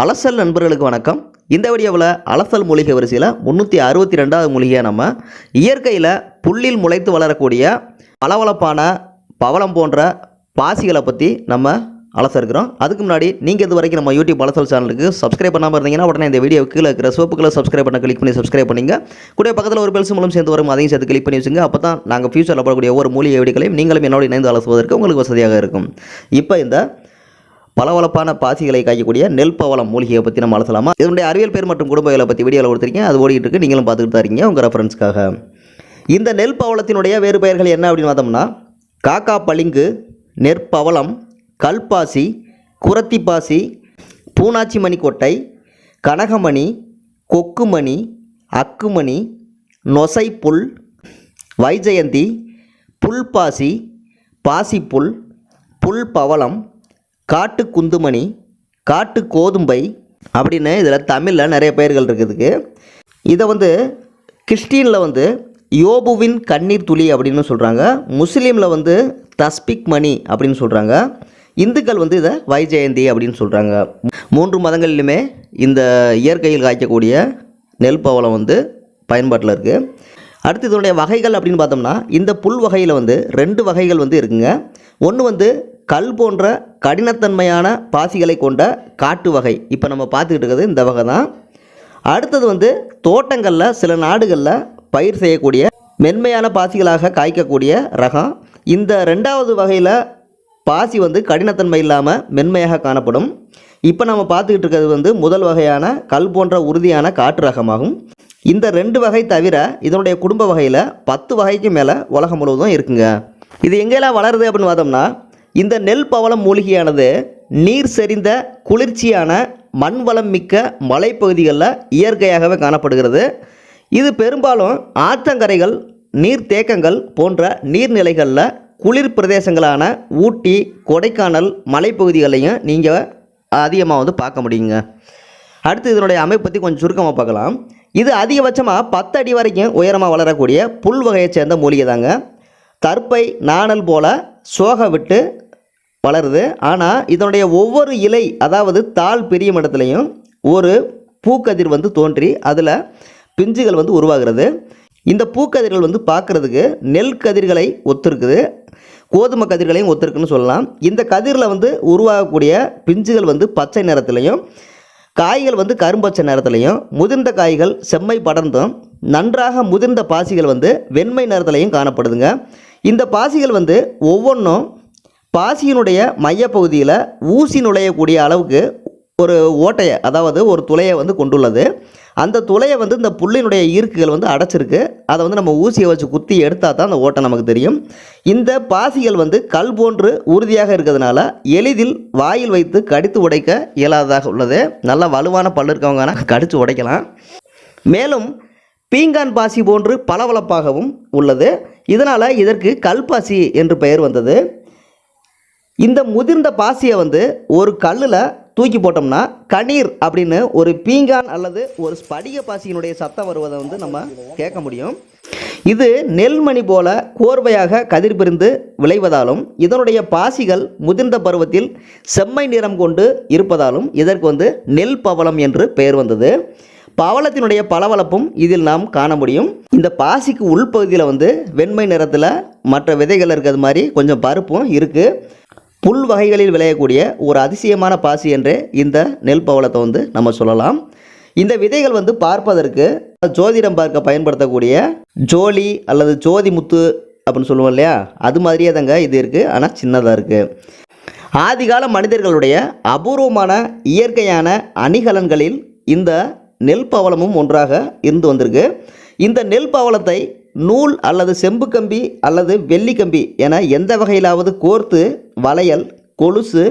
அலசல் நண்பர்களுக்கு வணக்கம். இந்த வீடியோவில் அலசல் மூலிகை வரிசையில் முந்நூற்றி அறுபத்தி ரெண்டாவது மூலிகையை நம்ம இயற்கையில் புல்லில் முளைத்து வளரக்கூடிய பளவளப்பான பவளம் போன்ற பாசிகளை பற்றி நம்ம அலசருக்கிறோம் அதுக்கு முன்னாடி நீங்கள் இது வரைக்கும் நம்ம யூடியூப் அலசல் சேனலுக்கு சப்ஸ்கிரைப் பண்ணாமல் இருந்தீங்கன்னா உடனே இந்த வீடியோ கீழே இருக்கிற சிவப்பு கலர் சப்ஸ்கிரைப் பண்ண கிளிக் பண்ணி சப்ஸ்கிரைப் பண்ணிங்க. கூட பக்கத்தில் ஒரு பெல்ஸ் மூலம் சேர்ந்து வரும். அதையும் சேர்த்து கிளிக் பண்ணி வச்சுங்க. அப்போ தான் நாங்கள் ஃபியூச்சரில் போடக்கூடிய ஒவ்வொரு மூலிகை வீடியோக்களையும் நீங்களும் என்னோட இணைந்து அலசுவதற்கு உங்களுக்கு வசதியாக இருக்கும். இப்போ இந்த பளபளப்பான பாசிகளை காய்க்கக்கூடிய நெல் பவளம் மூலிகையை பற்றி நம்ம அலசலாமா? இதனுடைய அறிவியல் பேர் மற்றும் குடும்பங்களை பற்றி வீடியோவில் கொடுத்துருக்கீங்க அது ஓடிட்டு இருக்கு நீங்களும் பார்த்துக்கிட்டு இருக்கீங்க. உங்கள் ரெஃபரன்ஸ்க்காக இந்த நெல் பவளத்தினுடைய வேறு பெயர்கள் என்ன அப்படின்னு பார்த்தோம்னா காக்கா பளிங்கு நெற்பவளம் கல்பாசி குரத்திப்பாசி பூனாச்சி மணிக்கொட்டை கனகமணி கொக்குமணி அக்குமணி நொசைப்புல் வைஜெயந்தி புல்பாசி பாசிப்புல் புல் பவளம் காட்டு குந்துமணி காட்டு கோதும்பை அப்படின்னு இதில் தமிழில் நிறைய பெயர்கள் இருக்குதுக்கு. இதை வந்து கிறிஸ்டியனில் வந்து யோபுவின் கண்ணீர் துளி அப்படின்னு சொல்கிறாங்க முஸ்லீமில் வந்து தஸ்பிக் மணி அப்படின்னு சொல்கிறாங்க இந்துக்கள் வந்து இதை வைஜெயந்தி அப்படின்னு சொல்கிறாங்க மூன்று மதங்களிலுமே இந்த இயற்கையில் காய்க்கக்கூடிய நெல் பவளம் வந்து பயன்பாட்டில் இருக்குது அடுத்து இதனுடைய வகைகள் அப்படின்னு பார்த்தோம்னா இந்த புல் வகையில் வந்து ரெண்டு வகைகள் வந்து இருக்குங்க. ஒன்று வந்து கல் போன்ற கடினத்தன்மையான பாசிகளை கொண்ட காட்டு வகை. இப்போ நம்ம பார்த்துக்கிட்டு இருக்கிறது இந்த வகை தான். அடுத்தது வந்து தோட்டங்களில் சில நாடுகளில் பயிர் செய்யக்கூடிய மென்மையான பாசிகளாக காய்க்கக்கூடிய ரகம். இந்த ரெண்டாவது வகையில் பாசி வந்து கடினத்தன்மை இல்லாமல் மென்மையாக காணப்படும். இப்போ நம்ம பார்த்துக்கிட்டு இருக்கிறது வந்து முதல் வகையான கல் போன்ற உறுதியான காட்டு ரகமாகும். இந்த ரெண்டு வகை தவிர இதனுடைய குடும்ப வகையில் பத்து வகைக்கு மேலே உலகம் முழுவதும் இருக்குங்க. இது எங்கெல்லாம் வளருது அப்படின்னு பார்த்தோம்னா இந்த நெல் பவளம் மூலிகையானது நீர் செறிந்த குளிர்ச்சியான மண் வளம் மிக்க மலைப்பகுதிகளில் இயற்கையாகவே காணப்படுகிறது. இது பெரும்பாலும் ஆற்றங்கரைகள் நீர்த்தேக்கங்கள் போன்ற நீர்நிலைகளில் குளிர் பிரதேசங்களான ஊட்டி கொடைக்கானல் மலைப்பகுதிகளையும் நீங்கள் அதிகமாக வந்து பார்க்க முடியுங்க. அடுத்து இதனுடைய அமைப்பு பற்றி கொஞ்சம் சுருக்கமாக பார்க்கலாம். இது அதிகபட்சமாக பத்து அடி வரைக்கும் உயரமாக வளரக்கூடிய புல் வகையை சேர்ந்த மூலிகை தாங்க தற்பை நாணல் போல சோக விட்டு வளருது. ஆனால் இதனுடைய ஒவ்வொரு இலை அதாவது தாள் பிரியும் இடத்துலையும் ஒரு பூக்கதிர் வந்து தோன்றி அதில் பிஞ்சுகள் வந்து உருவாகிறது. இந்த பூக்கதிர்கள் வந்து பார்க்குறதுக்கு நெல் கதிர்களை ஒத்திருக்குது. கோதுமை கதிர்களையும் ஒத்திருக்குன்னு சொல்லலாம். இந்த கதிரில் வந்து உருவாகக்கூடிய பிஞ்சுகள் வந்து பச்சை நிறத்துலையும் காய்கள் வந்து கரும்பச்சை நிறத்துலையும் முதிர்ந்த காய்கள் செம்மை படர்ந்தும் நன்றாக முதிர்ந்த பாசிகள் வந்து வெண்மை நிறத்துலையும் காணப்படுதுங்க. இந்த பாசிகள் வந்து ஒவ்வொன்றும் பாசியினுடைய மையப்பகுதியில் ஊசி நுழையக்கூடிய அளவுக்கு ஒரு ஓட்டையை அதாவது ஒரு துளையை வந்து கொண்டுள்ளது. அந்த துளையை வந்து இந்த புள்ளினுடைய ஈர்க்குகள் வந்து அடைச்சிருக்கு. அதை வந்து நம்ம ஊசியை வச்சு குத்தி எடுத்தால் தான் அந்த ஓட்டை நமக்கு தெரியும். இந்த பாசிகள் வந்து கல் போன்று உறுதியாக இருக்கிறதுனால எளிதில் வாயில் வைத்து கடித்து உடைக்க இயலாததாக உள்ளது. நல்ல வலுவான பல் இருக்கவங்கன்னா கடித்து உடைக்கலாம். மேலும் பீங்கான் பாசி போன்று பளபளப்பாகவும் உள்ளது. இதனால் இதற்கு கல்பாசி என்று பெயர் வந்தது. இந்த முதிர்ந்த பாசியை வந்து ஒரு கல்லில் தூக்கி போட்டோம்னா கணீர் அப்படின்னு ஒரு பீங்கான் அல்லது ஒரு ஸ்படிக பாசியினுடைய சத்தம் வருவதை வந்து நம்ம கேட்க முடியும். இது நெல்மணி போல கோர்வையாக கதிர் பிரிந்து விளைவதாலும் இதனுடைய பாசிகள் முதிர்ந்த பருவத்தில் செம்மை நிறம் கொண்டு இருப்பதாலும் இதற்கு வந்து நெல் பவளம் என்று பெயர் வந்தது. பவளத்தினுடைய பளபளப்பும் இதில் நாம் காண முடியும். இந்த பாசிக்கு உள்பகுதியில் வந்து வெண்மை நிறத்தில் மற்ற விதைகள் இருக்கிறது மாதிரி கொஞ்சம் பருப்பும் இருக்குது புல் வகைகளில் விளையக்கூடிய ஒரு அதிசயமான பாசி என்று இந்த நெல் பவளத்தை வந்து நம்ம சொல்லலாம். இந்த விதைகள் வந்து பார்ப்பதற்கு ஜோதிடம் பார்க்க பயன்படுத்தக்கூடிய ஜோலி அல்லது ஜோதி முத்து அப்படின்னு சொல்லுவோம் இல்லையா? அது மாதிரியே தாங்க இது இருக்குது ஆனால் சின்னதாக இருக்குது ஆதிகால மனிதர்களுடைய அபூர்வமான இயற்கையான அணிகலன்களில் இந்த நெல் பவளமும் ஒன்றாக இருந்து வந்திருக்கு. இந்த நெல் பவளத்தை நூல் அல்லது செம்பு கம்பி அல்லது வெள்ளி கம்பி என எந்த வகையிலாவது கோர்த்து வளையல் கொலுசு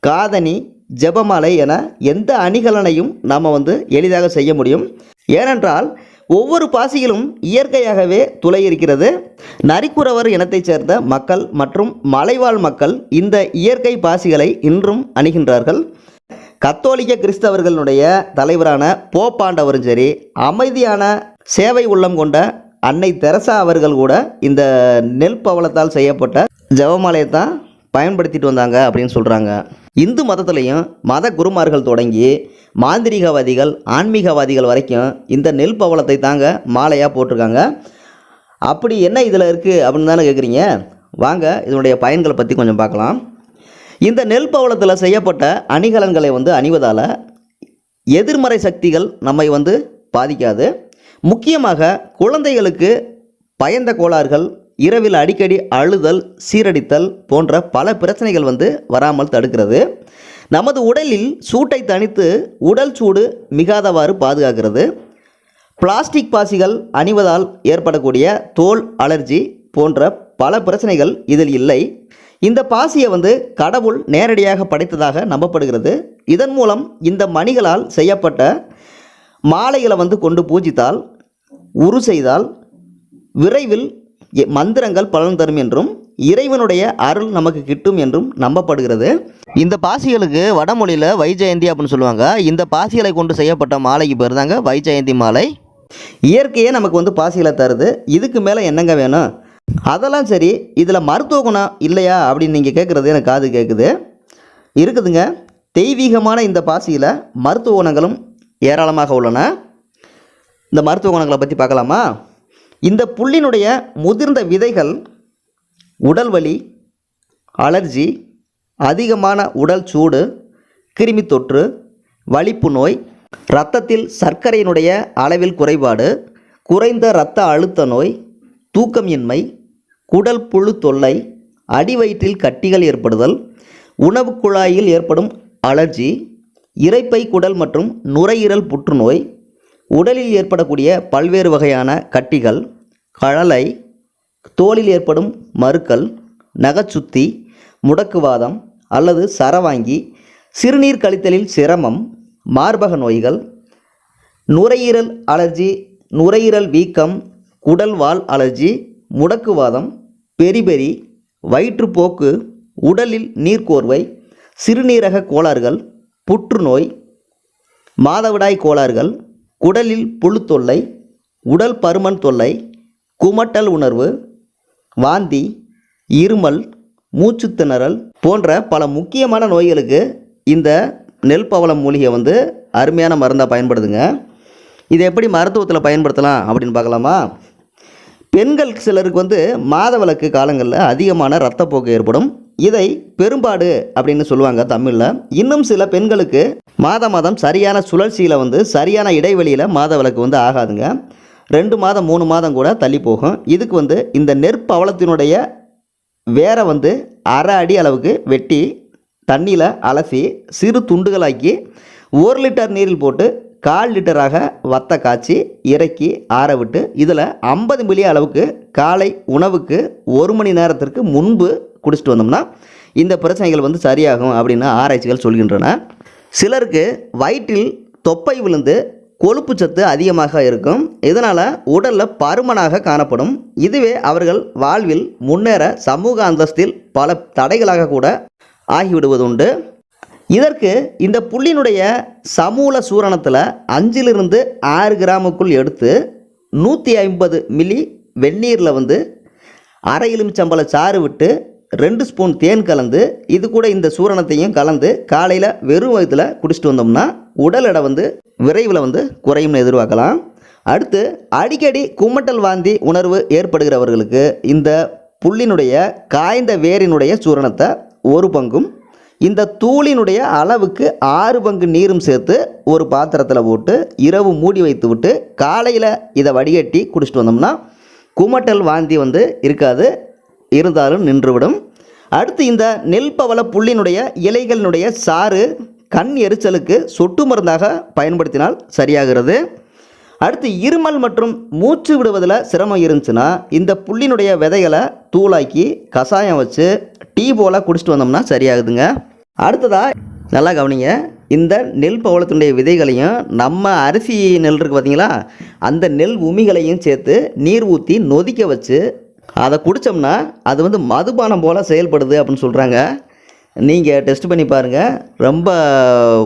காதணி ஜெபமாலை என எந்த அணிகலனையும் நாம் வந்து எளிதாக செய்ய முடியும். ஏனென்றால் ஒவ்வொரு பாசியிலும் இயற்கையாகவே துளை இருக்கிறது. நரிக்குறவர் இனத்தைச் சேர்ந்த மக்கள் மற்றும் மலைவாழ் மக்கள் இந்த இயற்கை பாசிகளை இன்றும் அணிகின்றார்கள். கத்தோலிக்க கிறிஸ்தவர்களுடைய தலைவரான போப்பாண்டவரும் சரி அமைதியான சேவை உள்ளம் கொண்ட அன்னை தெரசா அவர்கள் கூட இந்த நெல் பவளத்தால் செய்யப்பட்ட ஜெபமாலையை தான் பயன்படுத்திட்டு வந்தாங்க அப்படின்னு சொல்கிறாங்க இந்து மதத்துலேயும் மத குருமார்கள் தொடங்கி மாந்திரிகவாதிகள் ஆன்மீகவாதிகள் வரைக்கும் இந்த நெல் பவளத்தை தாங்க மாலையாக போட்டிருக்காங்க. அப்படி என்ன இதில் இருக்குது அப்படின்னு தானே கேட்குறீங்க வாங்க இதனுடைய பயன்களை பற்றி கொஞ்சம் பார்க்கலாம். இந்த நெல் பவளத்தில் செய்யப்பட்ட அணிகலன்களை வந்து அணிவதால் எதிர்மறை சக்திகள் நம்மை வந்து பாதிக்காது. முக்கியமாக குழந்தைகளுக்கு பயந்த கோளாறுகள் இரவில் அடிக்கடி அழுதல் சீரடித்தல் போன்ற பல பிரச்சனைகள் வந்து வராமல் தடுக்கிறது. நமது உடலில் சூட்டை தணித்து உடல் சூடு மிகாதவாறு பாதுகாக்கிறது. பிளாஸ்டிக் பாசிகள் அணிவதால் ஏற்படக்கூடிய தோல் அலர்ஜி போன்ற பல பிரச்சனைகள் இதில் இல்லை. இந்த பாசியை வந்து கடவுள் நேரடியாக படைத்ததாக நம்பப்படுகிறது. இதன் மூலம் இந்த மணிகளால் செய்யப்பட்ட மாலைகளை வந்து கொண்டு பூஜித்தால் உரு செய்தால் விரைவில் எ- மந்திரங்கள் பலன் தரும் என்றும் இறைவனுடைய அருள் நமக்கு கிட்டும் என்றும் நம்பப்படுகிறது. இந்த பாசிகளுக்கு வடமொழியில் வைஜெயந்தி அப்படின்னு சொல்லுவாங்க. இந்த பாசிகளை கொண்டு செய்யப்பட்ட மாலைக்கு பேர் தாங்க வைஜெயந்தி மாலை. இயற்கையே நமக்கு வந்து பாசிகளை தருது. இதுக்கு மேலே என்னங்க வேணும்? அதெல்லாம் சரி இதில் மருத்துவ குணம் இல்லையா அப்படின்னு நீங்கள் கேட்குறது எனக்கு காது கேட்குது இருக்குதுங்க. தெய்வீகமான இந்த பாசியில் மருத்துவ குணங்களும் ஏராளமாக உள்ளன. இந்த மருத்துவ குணங்களை பற்றி பார்க்கலாமா? இந்த புல்லினுடைய முதிர்ந்த விதைகள் உடல் வலி அலர்ஜி அதிகமான உடல் சூடு கிருமி தொற்று வலிப்பு நோய் இரத்தத்தில் சர்க்கரையினுடைய அளவில் குறைபாடு குறைந்த இரத்த அழுத்த நோய் தூக்கம் இன்மை குடல் புழு தொல்லை அடிவயிற்றில் கட்டிகள் ஏற்படுதல் உணவுக் குழாயில் ஏற்படும் அலர்ஜி இரைப்பை குடல் மற்றும் நுரையீரல் புற்றுநோய் உடலில் ஏற்படக்கூடிய பல்வேறு வகையான கட்டிகள் கழலை தோலில் ஏற்படும் மறுக்கல் நகச்சுத்தி முடக்குவாதம் அல்லது சரவாங்கி சிறுநீர் கழித்தலில் சிரமம் மார்பக நோய்கள் நுரையீரல் அலர்ஜி நுரையீரல் வீக்கம் குடல்வால் அலர்ஜி முடக்குவாதம் பெரிபெரி வயிற்றுப்போக்கு உடலில் நீர்க்கோர்வை சிறுநீரக கோளாறுகள் புற்றுநோய் மாதவிடாய் கோளாறுகள் குடலில் புழு தொல்லை உடல் பருமன் தொல்லை குமட்டல் உணர்வு வாந்தி இருமல் மூச்சு திணறல் போன்ற பல முக்கியமான நோய்களுக்கு இந்த நெல் பவளம் மூலிகை வந்து அருமையான மருந்தாக பயன்படுதுங்க. இதை எப்படி மருத்துவத்தில் பயன்படுத்தலாம் அப்படின்னு பார்க்கலாமா? பெண்கள் சிலருக்கு வந்து மாதவிலக்கு காலங்களில் அதிகமான இரத்தப்போக்கு ஏற்படும். இதை பெரும்பாடு அப்படின்னு சொல்லுவாங்க தமிழில். இன்னும் சில பெண்களுக்கு மாத மாதம் சரியான சுழற்சியில் வந்து சரியான இடைவெளியில் மாத விளக்கு வந்து ஆகாதுங்க. ரெண்டு மாதம் மூணு மாதம் கூட தள்ளி போகும். இதுக்கு வந்து இந்த நெற்பவளத்தினுடைய வேரை வந்து அரை அடி அளவுக்கு வெட்டி தண்ணியில் அலசி சிறு துண்டுகளாக்கி ஒரு லிட்டர் நீரில் போட்டு கால் லிட்டராக வத்த காய்ச்சி இறக்கி ஆற விட்டு இதில் ஐம்பது மில்லி அளவுக்கு காலை உணவுக்கு ஒரு மணி நேரத்திற்கு முன்பு குடிச்சிட்டு வந்தோம்னா இந்த பிரச்சனைகள் வந்து சரியாகும் அப்படின்னு ஆராய்ச்சிகள் சொல்கின்றன. சிலருக்கு வயிற்றில் தொப்பை விழுந்து கொழுப்பு சத்து அதிகமாக இருக்கும். இதனால் உடலில் பருமனாக காணப்படும். இதுவே அவர்கள் வாழ்வில் முன்னேற சமூக அந்தஸ்தில் பல தடைகளாக கூட ஆகிவிடுவதுண்டு இதற்கு இந்த புள்ளினுடைய சமூல சூரணத்தில் அஞ்சிலிருந்து ஆறு கிராமுக்குள் எடுத்து நூற்றி ஐம்பது மில்லி வெந்நீரில் வந்து அரை எலுமிச்சம்பழ சாறு விட்டு ரெண்டு ஸ்பூன் தேன் கலந்து இது கூட இந்த சூரணத்தையும் கலந்து காலையில் வெறும் வயிற்றில் குடிச்சிட்டு வந்தோம்னா உடல் எடை வந்து விரைவில் வந்து குறையும்னு எதிர்பார்க்கலாம். அடுத்து அடிக்கடி குமட்டல் வாந்தி உணர்வு ஏற்படுகிறவர்களுக்கு இந்த புல்லினுடைய காய்ந்த வேரினுடைய சூரணத்தை ஒரு பங்கும் இந்த தூளினுடைய அளவுக்கு ஆறு பங்கு நீரும் சேர்த்து ஒரு பாத்திரத்தில் போட்டு இரவு மூடி வைத்து விட்டு காலையில் இதை வடிகட்டி குடிச்சிட்டு வந்தோம்னா குமட்டல் வாந்தி வந்து இருக்காது. இருந்தாலும் நின்றுவிடும். அடுத்து இந்த நெல் பவள புள்ளினுடைய இலைகளினுடைய சாறு கண் எரிச்சலுக்கு சொட்டு மருந்தாக பயன்படுத்தினால் சரியாகிறது. அடுத்து இருமல் மற்றும் மூச்சு விடுவதில் சிரமம் இருந்துச்சுன்னா இந்த புள்ளினுடைய விதைகளை தூளாக்கி கஷாயம் வச்சு டீ போல் குடிச்சிட்டு வந்தோம்னா சரியாகுதுங்க. அடுத்ததாக நல்லா கவனிங்க இந்த நெல் பவளத்தினுடைய விதைகளையும் நம்ம அரிசி நெல் இருக்குது பார்த்தீங்களா அந்த நெல் உமிகளையும் சேர்த்து நீர் ஊற்றி நொதிக்க வச்சு அதை குடித்தோம்னா அது வந்து மதுபானம் போல் செயல்படுது அப்படின்னு சொல்கிறாங்க நீங்கள் டெஸ்ட் பண்ணி பாருங்கள் ரொம்ப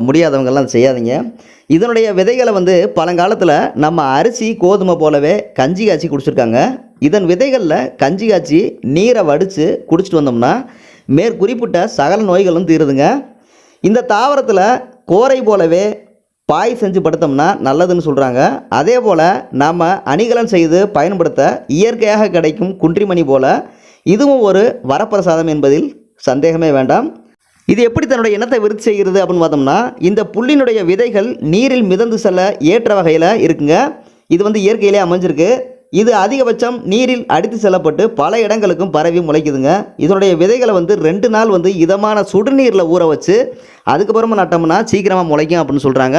முடியாதவங்கெல்லாம் செய்யாதீங்க. இதனுடைய விதைகளை வந்து பழங்காலத்தில் நம்ம அரிசி கோதுமை போலவே கஞ்சி காய்ச்சி குடிச்சிருக்காங்க. இதன் விதைகளில் கஞ்சி காய்ச்சி நீரை வடித்து குடிச்சிட்டு வந்தோம்னா மேற்குறிப்பிட்ட சகல நோய்களும் தீருதுங்க. இந்த தாவரத்தில் கோரை போலவே பாய் செஞ்சு படுத்தோம்னா நல்லதுன்னு சொல்கிறாங்க அதே போல் நாம் அணிகலன் செய்து பயன்படுத்த இயற்கையாக கிடைக்கும் குன்றிமணி போல இதுவும் ஒரு வரப்பிரசாதம் என்பதில் சந்தேகமே வேண்டாம். இது எப்படி தன்னுடைய இனத்தை விருத்தி செய்கிறது அப்படின்னு பார்த்தோம்னா இந்த புல்லினுடைய விதைகள் நீரில் மிதந்து செல்ல ஏற்ற வகையில் இருக்குங்க. இது வந்து இயற்கையிலே அமைஞ்சிருக்கு. இது அதிகபட்சம் நீரில் அடித்து செல்லப்பட்டு பல இடங்களுக்கும் பரவி முளைக்குதுங்க. இதனுடைய விதைகளை வந்து ரெண்டு நாள் வந்து இதமான சுடுநீரில் ஊற வச்சு அதுக்கப்புறமா நட்டோம்னா சீக்கிரமாக முளைக்கும் அப்படின்னு சொல்கிறாங்க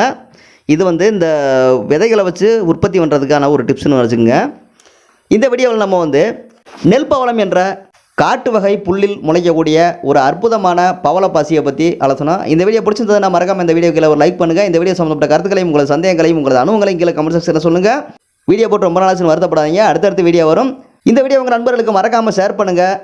இது வந்து இந்த விதைகளை வச்சு உற்பத்தி பண்ணுறதுக்கான ஒரு டிப்ஸ்னு வச்சுக்கோங்க. இந்த வீடியோவில் நம்ம வந்து நெல் பவளம் என்ற காட்டு வகை புல்லில் முளைக்கக்கூடிய ஒரு அற்புதமான பவளப்பாசியை பற்றி ஆலோசனை. இந்த வீடியோ பிடிச்சிருந்ததுன்னா மறக்காமல் இந்த வீடியோ கீழே ஒரு லைக் பண்ணுங்கள் இந்த வீடியோ சம்மந்தப்பட்ட கருத்துக்களையும் உங்களது சந்தேகங்களையும் உங்களது அனுபவங்களையும் கீழே கமெண்ட் செக்ஷனில் சொல்லுங்கள் வீடியோ போட்டு ரொம்ப நாளாச்சுன்னு வருத்தப்படாதீங்க. அடுத்தடுத்து வீடியோ வரும். இந்த வீடியோ உங்கள் நண்பர்களுக்கு மறக்காமல் ஷேர் பண்ணுங்கள்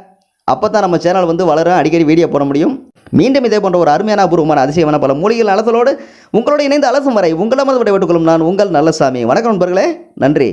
அப்போ தான் நம்ம சேனல் வந்து வளரும் அடிக்கடி வீடியோ போட முடியும். மீண்டும் இதே போன்ற ஒரு அருமையான அபூர்வமான அதிசயமான பல மூலிகள் அலசலோடு உங்களோட இணைந்து அலசும் வரை உங்களை மது விடைபெற்றுக் கொள்ளும் நான் உங்கள் நல்லசாமி. வணக்கம் நண்பர்களே. நன்றி.